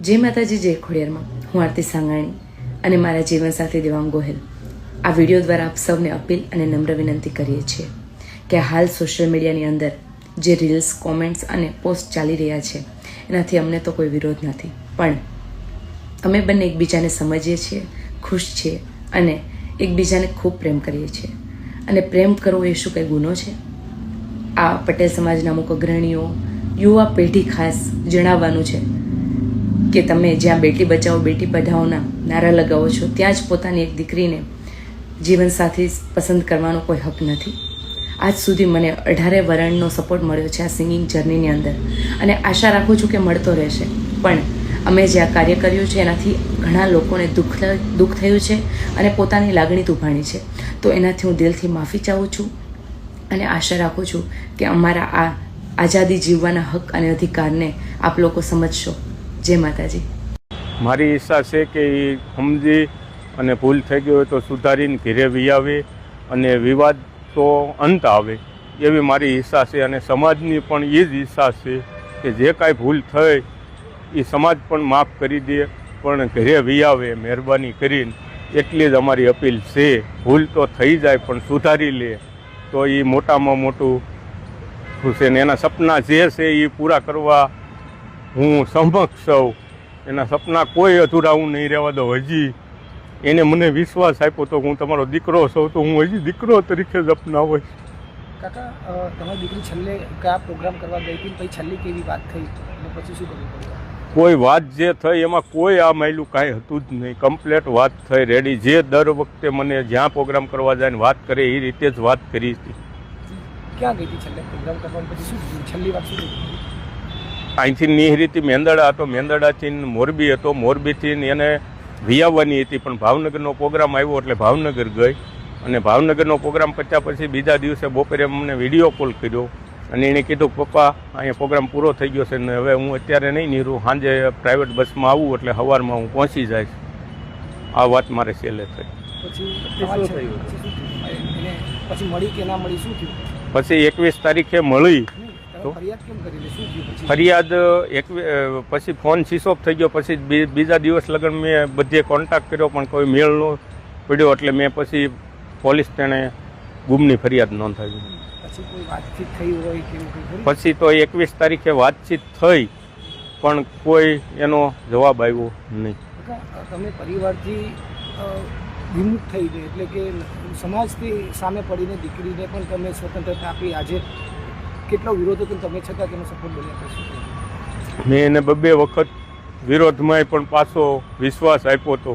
જય માતાજી જય ખોડિયારમાં હું આરતી સાંગાણી અને મારા જીવન સાથી દેવાંગ ગોહિલ, આ વીડિયો દ્વારા આપ સૌને અપીલ અને નમ્ર વિનંતી કરીએ છીએ કે હાલ સોશિયલ મીડિયાની અંદર જે રીલ્સ કોમેન્ટ્સ અને પોસ્ટ ચાલી રહ્યા છે, એનાથી અમને તો કોઈ વિરોધ નથી. પણ અમે બંને એકબીજાને સમજીએ છીએ, ખુશ છીએ અને એકબીજાને ખૂબ પ્રેમ કરીએ છીએ. અને પ્રેમ કરવો એ શું કંઈ ગુનો છે? આ પટેલ સમાજના અમુક અગ્રણીઓ, યુવા પેઢી ખાસ જણાવવાનું છે કે તમે જ્યાં બેટી બચાવો, બેટી પઢાઓના નારા લગાવો છો, ત્યાં જ પોતાની એક દીકરીને જીવનસાથી પસંદ કરવાનો કોઈ હક નથી. આજ સુધી મને અઢારે વરણનો સપોર્ટ મળ્યો છે આ સિંગિંગ જર્નીની અંદર. અને આશા રાખું છું કે મળતો રહેશે. પણ અમે જે આ કાર્ય કર્યું છે, એનાથી ઘણા લોકોને દુઃખ દુઃખ થયું છે અને પોતાની લાગણી દુભાણી છે. તો એનાથી હું દિલથી માફી ચાહું છું અને આશા રાખું છું કે અમારા આ આઝાદી જીવવાના હક અને અધિકારને આપ લોકો સમજશો. જય માતાજી. મારી ઈચ્છા છે કે એ સમજી અને ભૂલ થઈ ગઈ હોય તો સુધારીને ઘેરે વિયાવે અને વિવાદ તો અંત આવે એવી મારી ઈચ્છા છે અને સમાજની પણ એ જ ઈચ્છા છે કે જે કાંઈ ભૂલ થઈ એ સમાજ પણ માફ કરી દે, પણ ઘરે વિયાવે, મહેરબાની કરીને. એટલી જ અમારી અપીલ છે. ભૂલ તો થઈ જાય પણ સુધારી લે. તો એ મોટામાં મોટું છે ને એના સપના જે છે એ પૂરા કરવા હું સમક્ષ સૌ એના સપના કોઈ અધૂરા હું નહીં રહેવા દઉં હજી. એને મને વિશ્વાસ આપ્યો તો હું તમારો દીકરો સૌ તો હું હજી દીકરો તરીકે જ અપનાવીશ. કાકા તમારી દીકરી છેલ્લે કયા પ્રોગ્રામ કરવા ગઈ હતી? પછી છેલ્લી કેવી વાત થઈ? અને પછી શું કરવું કોઈ વાત જે થઈ એમાં કોઈ આ માયલું કાંઈ હતું જ નહીં. કમ્પ્લેટ વાત થઈ રેડી. જે દર વખતે મને જ્યાં પ્રોગ્રામ કરવા જાય ને વાત કરે એ રીતે જ વાત કરી હતી. ક્યાં ગઈ હતી છેલ્લે પ્રોગ્રામ કરવા? પછી શું છેલ્લી વાત શું અહીંથી નિહરીથી મેંદડા હતો મેંદડાથી મોરબી હતો. મોરબીથી એને વિયાવવાની હતી પણ ભાવનગરનો પ્રોગ્રામ આવ્યો એટલે ભાવનગર ગઈ. અને ભાવનગરનો પ્રોગ્રામ પત્યા પછી બીજા દિવસે બપોરે અમને વીડિયો કોલ કર્યો અને એણે કીધું પપ્પા અહીંયા પ્રોગ્રામ પૂરો થઈ ગયો છે ને હવે હું અત્યારે નહીં નીરું. સાંજે પ્રાઇવેટ બસમાં આવું એટલે સવારમાં હું પહોંચી જઈશ. આ વાત મારે છેલ્લે થઈ. પછી તમારી છેલ્લે- પછી શું થયું? એને પછી મળી કે ના મળી શું થયું? પછી એકવીસ તારીખે મળી. તો? ફરિયાદ થયું પછી? ફોન સ્વિચ ઓફ થઈ ગયો પછી બીજા દિવસ લગન મેં બધે કોન્ટેક્ટ કર્યો પણ કોઈ મેળ ન પડ્યો એટલે મેં પછી પોલીસ તેણે ગુમની ફરિયાદ નોંધાવી. પછી તો એકવીસ તારીખે વાતચીત થઈ પણ કોઈ એનો જવાબ આવ્યો નહીં. તમે પરિવારથી વિમુખ થઈ ગઈ એટલે કે સમાજથી સામે પડીને દીકરીને પણ તમે સ્વતંત્રતા આપી આજે કેટલો વિરોધ હતો તમે છતાં તેનો સપોર્ટ બન્યા? મેં એને બબ્બે વખત વિરોધમાંય પણ પાછો વિશ્વાસ આપ્યો હતો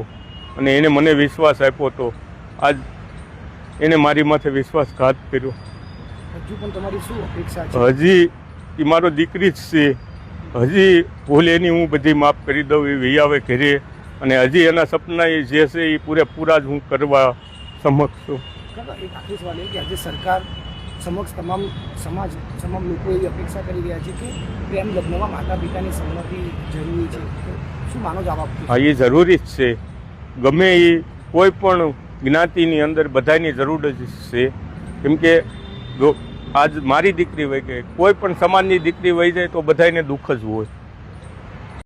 અને એને મને વિશ્વાસ આપ્યો હતો. આજ એને મારી માથે વિશ્વાસઘાત કર્યો. હજુ પણ તમારી શું અપેક્ષા છે? હજી એ મારો દીકરી જ છે. હજી ભૂલ એની હું બધી માફ કરી દઉં એ વૈયાવે ઘરે અને હજી એના સપના એ જે છે એ પૂરેપૂરા જ હું કરવા સમક્ષ છું. એક આખરી સવાલ એ કે આજે સરકાર સમક્ષ તમામ સમાજ, તમામ લોકો એવી અપેક્ષા કરી રહ્યા છે કે પ્રેમ લગ્નમાં માતા પિતાની સંમતિ જરૂરી છે. શું માનો જવાબ આપશો? હા, એ જરૂરી જ છે. ગમે એ કોઈ પણ જ્ઞાતિની અંદર બધાની જરૂર જ છે. કેમ કે આજ મારી દીકરી વહી ગઈ કોઈ પણ સમાજની દીકરી વહી જાય તો બધાને દુઃખ જ હોય.